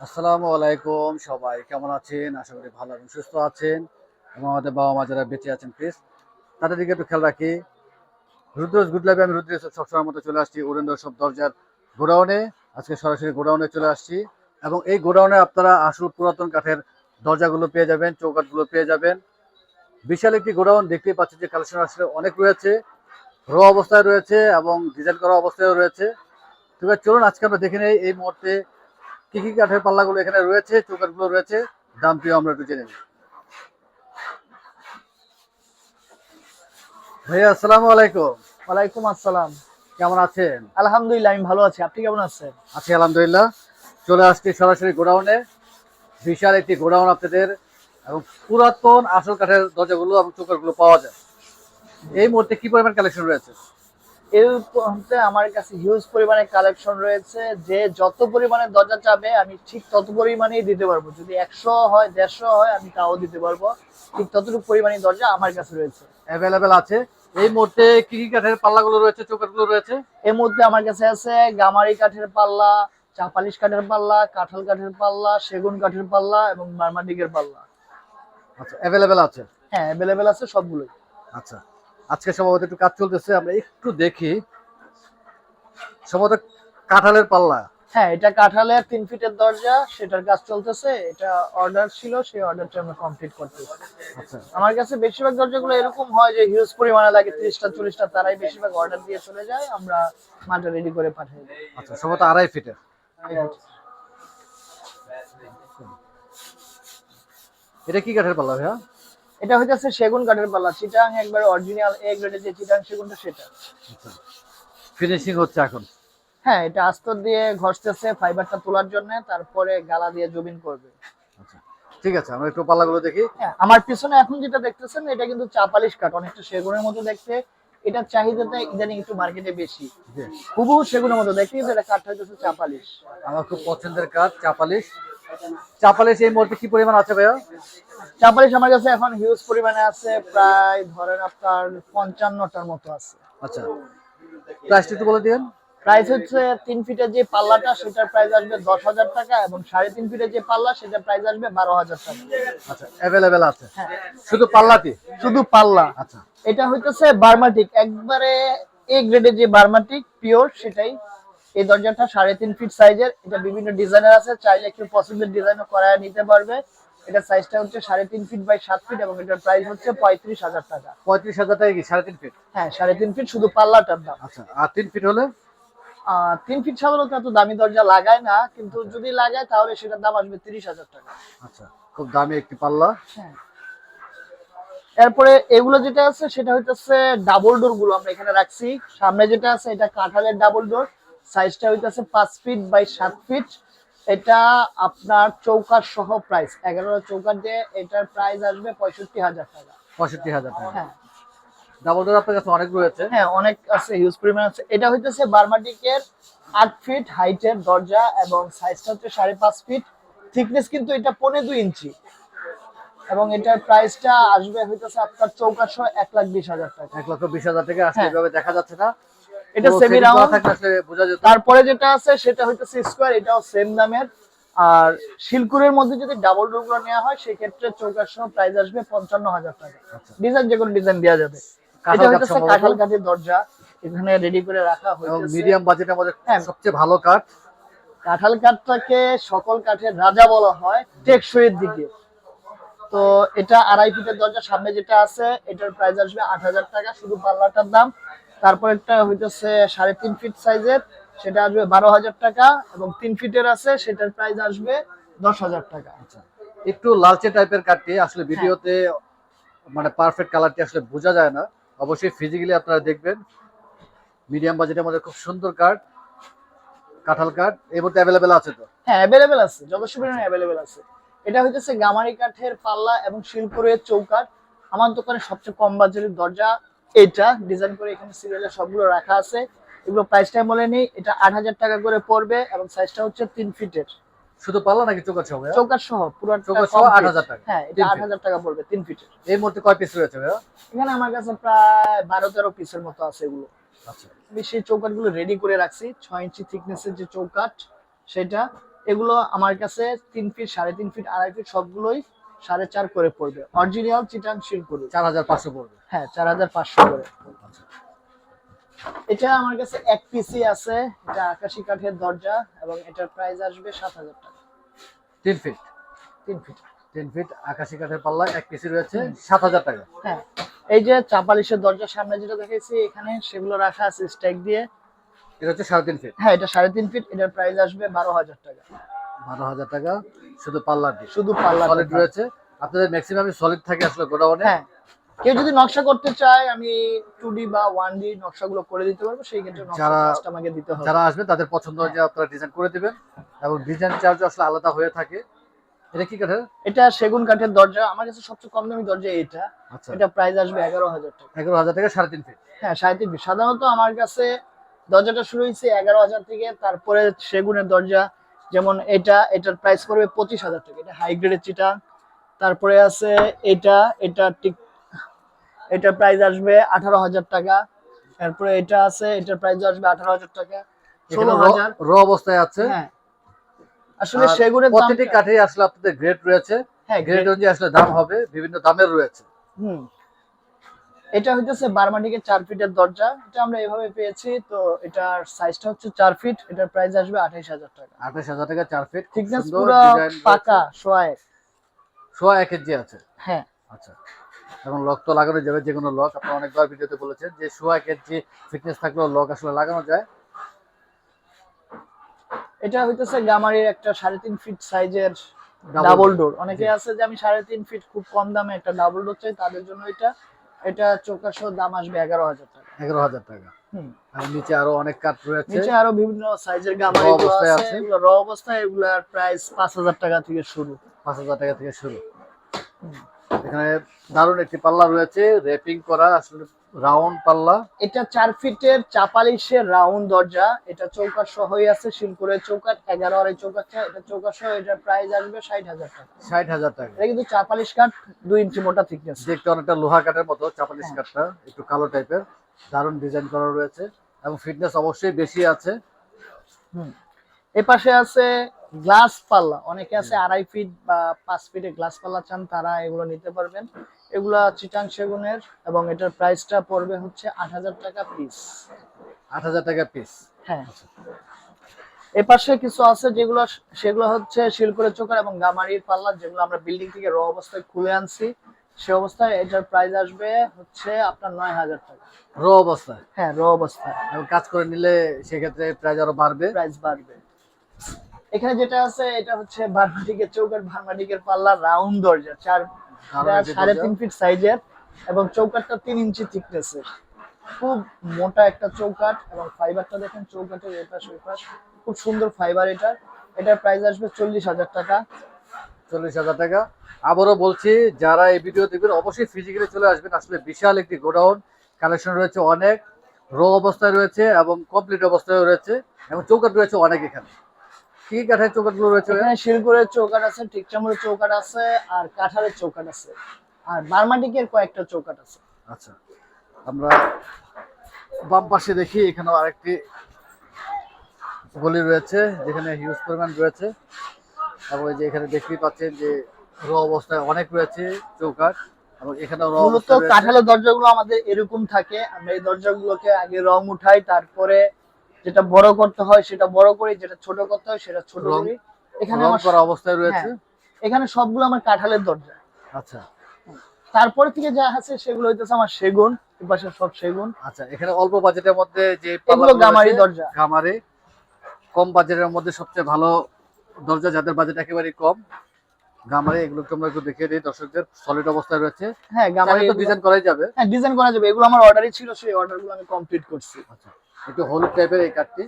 আসসালামু আলাইকুম সবাই, কেমন আছেন? আশা করি ভালো এবং সুস্থ আছেন। এবং আমাদের বাবা মা যারা বেঁচে আছেন প্লিজ তাদের দিকে একটু খেয়াল রাখি। রুদ্রজ গুড লাইফে আমি রুদ্রেশ সবসময় মতো চলে আসছি উড়েন্দ্র সব দরজার গোডাউনে। আজকে সরাসরি গোডাউনে চলে আসছি। এবং এই গোডাউনে আপনারা আসল পুরাতন কাঠের দরজাগুলো পেয়ে যাবেন, চৌকাঠগুলো পেয়ে যাবেন। বিশাল একটি গোডাউন দেখতেই পাচ্ছি যে কালেকশন আসলে অনেক রয়েছে। র অবস্থায় রয়েছে এবং ডিজাইন করা অবস্থায় রয়েছে। তো এবার চলুন আজকে আমরা দেখে নেই এই মুহূর্তে কি কি কাঠের পাল্লাগুলো এখানে রয়েছে চৌকাঠগুলো রয়েছে দামটিও আমরা একটু জেনে নিই ভাইয়া আসসালামু আলাইকুম। ওয়ালাইকুম আসসালাম। কেমন আছেন? আলহামদুলিল্লাহ আমি ভালো আছি। আপনি কেমন আছেন? আছি আলহামদুলিল্লাহ। চলে আসছি সরাসরি গোডাউনে। বিশাল একটি গোডাউন আপনাদের এবং পুরাতন আসল কাঠের দরজাগুলো এবং চৌকাঠগুলো পাওয়া যায়। এই মুহূর্তে কি পরিমাণ কালেকশন রয়েছে? এই মুহূর্তে আমার কাছে হিউজ পরিমাণে কালেকশন রয়েছে। যে যত পরিমাণে দরজা চাবে আমি ঠিক তত পরিমাণেই দিতে পারব। যদি একশো হয় দেড়শো হয় আমি তাও দিতে পারব। ঠিক ততটুকু পরিমাণে দরজা আমার কাছে রয়েছে। অ্যাভেলেবেল আছে। এই মুহূর্তে কি কি কাঠের পাল্লাগুলো রয়েছে চৌকাঠগুলো রয়েছে? এই মুহূর্তে আমার কাছে আছে গামারি কাঠের পাল্লা চাপালিশ কাঠের পাল্লা কাঁঠাল কাঠের পাল্লা সেগুন কাঠের পাল্লা এবং বার্মাডিকের পাল্লা। আচ্ছা অ্যাভেলেবেল আছে? হ্যাঁ অ্যাভেলেবেল আছে সবগুলোই। আচ্ছা। আজকে সম্ভবত একটু কাজ চলতেছে আমরা একটু দেখি। সম্ভবত কাঁঠালের পাল্লা। হ্যাঁ এটা কাঁঠালের তিন ফিটের দরজা সেটার কাজ চলতেছে। এটা অর্ডার ছিল সেই অর্ডারটা আমরা কমপ্লিট করতেছি। আচ্ছা। আমার কাছে বেশিরভাগ দরজাগুলো এরকম হয় যে হিউজ পরিমাণে লাগে ত্রিশটা চল্লিশটা তারাই বেশিরভাগ অর্ডার দিয়ে চলে যায়। আমরা মালটা রেডি করে পাঠিয়ে দিই। আচ্ছা সম্ভবত আড়াই ফিটের। এটা কি কাঠের পাল্লা ভাইয়া? এটা হইতেছে সেগুন কাঠের পাল্লা চিটাং একবার অরিজিনাল এ গ্রেডের যে চিটাং সেগুনটা সেটা। আচ্ছা। ফিনিশিং হচ্ছে এখন। হ্যাঁ এটা আস্তর দিয়ে ঘষতেছে ফাইবারটা তোলার জন্য তারপরে গালা দিয়ে জবিন করবে। আচ্ছা ঠিক আছে আমরা একটু পাল্লাগুলো দেখি। হ্যাঁ আমার পিছনে এখন যেটা দেখতেছেন এটা কিন্তু চাপালিশ কাঠ অনেকটা সেগুনের মতো দেখতে। এটার চাহিদাটা ইদানিং একটু মার্কেটে বেশি। হুবহু সেগুনের মতো দেখতে কিন্তু এটা কাঠটা হইতেছে চাপালিশ আমার খুব পছন্দের কাঠ চাপালিশ চাপালিশ এই মুহূর্তে কি পরিমাণ আছে ভাইয়া? চাপালিশ আমার কাছে এখন হিউজ পরিমাণে আছে প্রায় ধরেন আপনার পঞ্চান্নটার মতো আছে। আচ্ছা। প্রাইসটা একটু বলে দিন প্রাইস হচ্ছে তিন ফিটের যে পাল্লাটা সেটার প্রাইস আসবে দশ হাজার টাকা এবং সাড়ে তিন ফিটের যে পাল্লা সেটার প্রাইস আসবে বারো হাজার টাকা। আচ্ছা অ্যাভেলেবেল আছে। হ্যাঁ। শুধু পাল্লাটি? শুধু পাল্লা। আচ্ছা। এটা হইতেছে বার্মাটিক। একবারে এ গ্রেডের যে বার্মাটিক পিওর সেটাই এই দরজাটা সাড়ে তিন ফিট সাইজের এটা বিভিন্ন ডিজাইনের আছে চাইলে একটু পছন্দের ডিজাইনও করায় নিতে পারবে। এটা সাইজটা হচ্ছে সাড়ে তিন ফিট বাই সাত ফিট এবং এটার প্রাইস হচ্ছে পঁয়ত্রিশ হাজার টাকা। পঁয়ত্রিশ হাজার টাকা কি সাড়ে তিন ফিট হ্যাঁ সাড়ে তিন ফিট শুধু পাল্লাটার দাম। আচ্ছা আর তিন ফিট হলে? তিন ফিট সাধারণত এত দামি দরজা লাগায় না কিন্তু যদি লাগায় তাহলে সেটার দাম আসবে তিরিশ হাজার টাকা। আচ্ছা খুব দামি একটি পাল্লা। হ্যাঁ। এরপরে এগুলো যেটা আছে সেটা হইতেছে ডাবল ডোরগুলো আমরা এখানে রাখছি। সামনে যেটা আছে এটা কাঁঠালের ডাবল ডোর সাইজটা হইতেছে পাঁচ ফিট বাই সাত ফিট এটা আপনার চৌকার সহ প্রাইস এগারোটা চৌকার দিয়ে এটার প্রাইস আসবে পঁয়ষট্টি হাজার টাকা। পঁয়ষট্টি হাজার টাকা। হ্যাঁ। ডাবল ডোর আপনার কাছে অনেক রয়েছে। হ্যাঁ অনেক আছে হিউজ পরিমাণ আছে। এটা হইতেছে বার্মাটিকের আট ফিট হাইটের দরজা এবং সাইজটা হচ্ছে সাড়ে পাঁচ ফিট থিকনেস কিন্তু এটা পনেরো দুই ইঞ্চি। এবং এটার প্রাইসটা আসবে হইতেছে আপনার চৌকাশ এক লাখ বিশ হাজার টাকা। এক লক্ষ বিশ হাজার টাকা। আসলে হ্যাঁ। এভাবে দেখা যাচ্ছে না। এটা সেমি রাউন্ড বোঝা যেত। তারপরে যেটা আছে সেটা হইতেছে স্কোয়ার এটাও সেম দামের। আর শিলকুরের মধ্যে যদি ডাবল ডোরগুলো নেওয়া হয় সেক্ষেত্রে চৌকার সহ প্রাইস আসবে পঞ্চান্ন হাজার টাকা। আচ্ছা। ডিজাইন যে কোনো ডিজাইন দেওয়া যাবে। এটা হইতেছে কাঁঠাল কাঠের দরজা। এখানে রেডি করে রাখা হয়েছে মিডিয়াম বাজেটের মধ্যে হ্যাঁ। সবচেয়ে ভালো কাঠ। কাঁঠাল কাঠটাকে সকল কাঠের রাজা বলা হয় টেকসইয়ের দিকে। তো এটা আড়াই ফিটের দরজা সামনে যেটা আছে এটার প্রাইস আসবে আট হাজার টাকা। শুধু পাল্লাটার দাম। তারপর একটা হইতেছে সাড়ে তিন ফিট সাইজের সেটা আসবে বারো হাজার টাকা এবং তিন ফিটের আছে সেটার প্রাইস আসবে দশ হাজার টাকা। আচ্ছা একটু লালচে টাইপের কাঠটি আসলে ভিডিওতে মানে পারফেক্ট কালারটি আসলে বোঝা যায় না। অবশ্যই ফিজিক্যালি আপনারা দেখবেন। মিডিয়াম বাজেটের মধ্যে খুব সুন্দর কাঠ কাঁঠাল কাঠ এই মধ্যে অ্যাভেলেবেল আছে তো? হ্যাঁ অ্যাভেলেবেল আছে যথেষ্ট পরিমাণে অ্যাভেলেবেল আছে। এটা হইতেছে গামারি কাঠের পাল্লা এবং শিলপুরের চৌকাঠ। আমার দোকানে সবচেয়ে কম বাজারের দরজা এটা ডিজাইন করে এখানে সিরিয়ালে সবগুলো রাখা আছে। এগুলো প্রাইসটা বলে নেই এটা আট হাজার টাকা করে পড়বে এবং সাইজটা হচ্ছে তিন ফিটের শুধু পাল্লা নাকি চোখা সহ পুরো সহ 8,000 টাকা। হ্যাঁ এটা আট হাজার টাকা পড়বে তিন ফিটের এই মুহূর্তে কয় পিস রয়েছে এখানে আমার কাছে প্রায় বারো তেরো পিসের মতো আছে এগুলো। আচ্ছা। আমি সেই চৌকাঠগুলো রেডি করে রাখছি ছয় ইঞ্চি থিকনেসের যে চৌকাঠ সেটা। এগুলো আমার কাছে তিন ফিট সাড়ে তিন ফিট আড়াই ফিট সবগুলোই সাড়ে চার করে পড়বে। অরিজিনাল চিটাং শিলপুরি চার হাজার পাঁচশো পড়বে। হ্যাঁ চার হাজার পাঁচশো করে। এটা আমার কাছে এক পিসি আছে এটা আকাশি কাঠের দরজা এবং এটার প্রাইস আসবে সাত হাজার টাকা। তিন ফিট তিন ফিট তিন ফিট আকাশি কাঠের পাল্লা এক পিসি রয়েছে সাত হাজার টাকা। হ্যাঁ এই যে চাপালিশের দরজার সামনে যেটা দেখেছি এখানে সেগুলো রাখা আছে স্ট্যাক দিয়ে। এটা হচ্ছে সাড়ে তিন ফিট হ্যাঁ এটা সাড়ে তিন ফিট এটার প্রাইস আসবে বারো হাজার টাকা। বারো হাজার টাকা শুধু শুধু পাল্লা সলিড রয়েছে। আপনাদের ম্যাক্সিমাম সলিড থাকে আসলে গোডাউনে? হ্যাঁ। কেউ যদি নকশা করতে চায় আমি টু ডি বা ওয়ান ডি নকশাগুলো করে দিতে পারব সেই ক্ষেত্রে যারা- আমাকে দিতে হবে। যারা আসবে তাদের পছন্দ অনুযায়ী আপনারা ডিজাইন করে দিবেন। এবং ডিজাইন চার্জ আসলে আলাদা হয়ে থাকে। এটা কি কাঠের? এটা সেগুন কাঠের দরজা। আমার কাছে সবচেয়ে কম দামি দরজা এটা। আচ্ছা। এটা প্রাইস আসবে এগারো হাজার টাকা। এগারো হাজার টাকা সাড়ে তিন ফিট হ্যাঁ সাড়ে তিন feet। সাধারণত আমার কাছে দরজাটা শুরু হয়েছে এগারো হাজার থেকে তারপরে সেগুনের দরজা যেমন এটা এটার প্রাইস পড়বে পঁচিশ হাজার টাকা। এটা হাই গ্রেডের চিটা। তারপরে আছে এটা এটা ঠিক এটার প্রাইস আসবে আঠারো হাজার টাকা। তারপরে এটা আছে এটার প্রাইস আসবে আঠারো হাজার টাকা। ষোলো হাজার। র অবস্থায় আছে। হ্যাঁ। আসলে সেগুনের প্রতিটি কাঠে আসলে আপনাদের গ্রেড রয়েছে। হ্যাঁ গ্রেড অনুযায়ী আসলে দাম হবে বিভিন্ন দামের রয়েছে। হুম। এটা হইতেছে বারমাটিকের চার ফিটের দরজা। এটা আমরা এভাবে পেয়েছি তো এটার সাইজটা হচ্ছে চার ফিট এটার প্রাইস আসবে আঠাইশ হাজার টাকা। আঠাশ হাজার টাকা চার ফিট থিকনেস পুরো পাকা সোয়ায় সোয়া এক ইঞ্চি আছে? হ্যাঁ। আচ্ছা। এবং লক তো লাগানো যাবে যে কোনো লক। আপনারা অনেকবার ভিডিওতে বলেছেন যে সোয়া এক ইঞ্চি ফিটনেস থাকলেও লক আসলে লাগানো যায়। এটা হইতেছে গামারির একটা সাড়ে তিন ফিট সাইজের ডাবল ডোর অনেকে আছে যে আমি সাড়ে তিন ফিট খুব কম দামে একটা ডাবল ডোর চাই তাদের জন্য এটা। এটা চৌকাশো দাম আসবে এগারো হাজার টাকা। এগারো হাজার টাকা। হুম। আর নিচে আরও অনেক কাঠ রয়েছে। নিচে আরও বিভিন্ন সাইজের অবস্থায় আছে র অবস্থায় এগুলার প্রাইস পাঁচ হাজার টাকা থেকে শুরু। পাঁচ হাজার টাকা থেকে শুরু। এখানে দারুণ একটি পাল্লা রয়েছে র্যাপিং করা। আসলে রাউন্ড পাল্লা। এটা চার ফিটের চাপালিশের রাউন্ড দরজা। এটা চৌকাট সহই আছে শিলপুরের চৌকাট এগারো আড়াই চৌকাট এটা চৌকাট সহ এটার প্রাইস আসবে ষাট হাজার টাকা। ষাট হাজার টাকা। এটা কিন্তু চাপালিশ কাঠ দুই ইঞ্চি মোটা থিকনেস দেখতে অনেকটা লোহা কাঠের মতো চাপালিশ। কাঠটা একটু কালো টাইপের দারুণ ডিজাইন করা রয়েছে। এবং ফিটনেস অবশ্যই বেশি আছে। এ পাশে আছে গ্লাস পাল্লা। অনেকে আছে আড়াই ফিট বা পাঁচ ফিটে গ্লাস পাল্লা চান তারা এগুলো নিতে পারবেন। এগুলা চিটাং সেগুনের এবং এটার প্রাইসটা পড়বে হচ্ছে আট হাজার টাকা পিস আট হাজার টাকা পিস হ্যাঁ। এ পাশে কিছু আছে যেগুলো সেগুলো হচ্ছে শিলপুরের চোকার এবং গামারির পাল্লা যেগুলো আমরা বিল্ডিং থেকে র অবস্থায় খুলে আনছি। সে অবস্থায় এটার প্রাইস আসবে হচ্ছে আপনার নয় হাজার টাকা। র অবস্থায়? হ্যাঁ র অবস্থায়। কাজ করে নিলে সেক্ষেত্রে প্রাইস আরও বাড়বে? প্রাইস বাড়বে। এখানে যেটা আছে এটা হচ্ছে বারমাটিকের চৌকাট বারমাটিকের পাল্লা রাউন্ড দরজা চার সাড়ে তিন ফিট সাইজের এবং চৌকাটটা তিন ইঞ্চি থিকনেসের খুব মোটা একটা চৌকাট এবং ফাইবারটা দেখেন চৌকাটের এপাশ ওপাশ খুব সুন্দর ফাইবার এটার। এটার প্রাইস আসবে চল্লিশ হাজার টাকা। চল্লিশ হাজার টাকা। আবারও বলছি যারা এই ভিডিও দেখবেন অবশ্যই ফিজিক্যালি চলে আসবেন। আসলে বিশাল একটি গোডাউন। কালেকশন রয়েছে অনেক। র অবস্থায় রয়েছে এবং কমপ্লিট অবস্থায় রয়েছে এবং চৌকাট রয়েছে অনেক এখানে। কি কাঠের চৌকাটগুলো রয়েছে এখানে চৌকাট আছে চৌকাট আছে আর কাঠারের চৌকাট আছে। আর বারমাটিকের কয়েকটা চৌকাট আছে। আচ্ছা আমরা বাম পাশে দেখি এখানেও আরেকটি গলি রয়েছে যেখানে হিউজ পরিমাণ রয়েছে। এবং যে এখানে দেখতেই পাচ্ছেন যে র অবস্থায় অনেক রয়েছে চৌকাট এবং এখানেও মূলত। কাঠালের দরজাগুলো আমাদের এরকম থাকে। আমরা এই দরজাগুলোকে আগে রং উঠাই তারপরে যেটা বড় করতে হয় সেটা বড় করি যেটা ছোট করতে হয় সেটা ছোট করি। এখানে আমার করা অবস্থায় রয়েছে? হ্যাঁ, এখানে সবগুলো আমার কাঠালের দরজা। আচ্ছা। তারপরে থেকে যা আছে সেগুলো হইতেছে আমার সেগুন এপাশে সব সেগুন। আচ্ছা এখানে অল্প বাজেটের মধ্যে যে এগুলো গামারি দরজা। গামারি কম বাজেটের মধ্যে সবচেয়ে ভালো দরজা যাদের বাজেট একেবারে কম গামারি এগুলো তোমরা একটু দেখিয়ে দিই দর্শকদের সলিড অবস্থায় রয়েছে। হ্যাঁ গামারি তো ডিজাইন করাই যাবে। হ্যাঁ ডিজাইন করা যাবে। এগুলো আমার অর্ডারই ছিল সেই অর্ডারগুলো আমি কমপ্লিট করছি। আচ্ছা। একটু হলুদ টাইপের এই কাঠটি।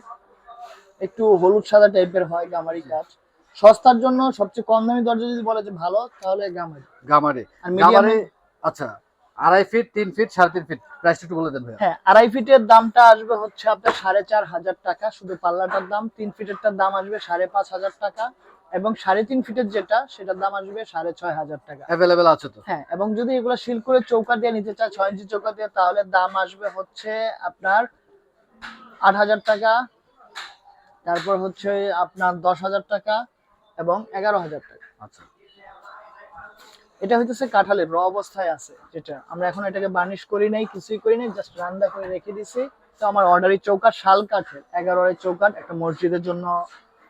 একটু হলুদ সাদা টাইপের হয় গামারি কাঠ। সস্তার জন্য সবচেয়ে কম দামি দরজা যদি বলে যে ভালো তাহলে গামারি। গামারি। গামারি আচ্ছা আড়াই ফিট তিন ফিট সাড়ে তিন ফিট প্রাইসটা একটু বলে দেন ভাইয়া। হ্যাঁ আড়াই ফিটের দামটা আসবে হচ্ছে আপনার সাড়ে চার হাজার টাকা। শুধু পাল্লাটার দাম তিন ফিটেরটার দাম আসবে সাড়ে পাঁচ হাজার টাকা। এবং সাড়ে তিন ফিটের যেটা সেটার দাম আসবে সাড়ে ছয় হাজার টাকা। অ্যাভেলেবেল আছে তো? হ্যাঁ এবং যদি এগুলো সিল করে চৌকা দিয়ে নিতে চায় ছয় ইঞ্চি চৌকা দিয়ে তাহলে দাম আসবে হচ্ছে আপনার আট হাজার টাকা তারপর হচ্ছে আপনার দশ হাজার টাকা এবং এগারো হাজার টাকা। আচ্ছা। এটা হইতেছে কাঁঠালের র অবস্থায় আছে যেটা। আমরা এখন এটাকে বার্নিশ করি নাই কিছুই করি নাই জাস্ট রান্না করে রেখে দিছি। তো আমার অর্ডারি চৌকাট শাল কাঠের। এগারোয়ের চৌকাট একটা মসজিদের জন্য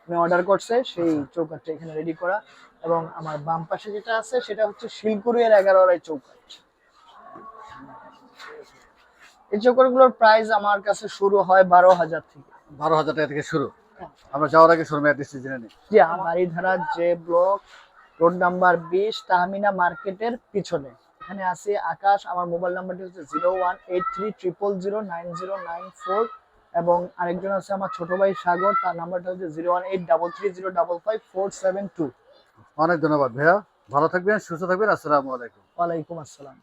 আমি অর্ডার করছে সেই চৌকাটটা এখানে রেডি করা। এবং আমার বাম পাশে যেটা আছে সেটা হচ্ছে শিলকুড়ির এগারো আড়াই চৌকাট এই চৌকাটগুলোর প্রাইস আমার কাছে শুরু হয় বারো হাজার থেকে। বারো হাজার টাকা থেকে শুরু? হ্যাঁ। আমরা যাওয়ার আগে শোরুমে অ্যাড্রেসটি জেনে নিই। আমার বাড়িধারা যে ব্লক রোড নাম্বার বিশ তাহমিনা মার্কেটের পিছনে। এখানে আছে আকাশ আমার মোবাইল নাম্বারটি হচ্ছে zero one eight three triple zero nine zero nine four এবং আরেকজন আছে আমার ছোট ভাই সাগর তার নাম্বারটা হচ্ছে zero one eight double three zero double five four seven two. অনেক ধন্যবাদ ভাইয়া। ভালো থাকবেন সুস্থ থাকবেন আসসালামু আলাইকুম। ওয়ালাইকুম আসসালাম।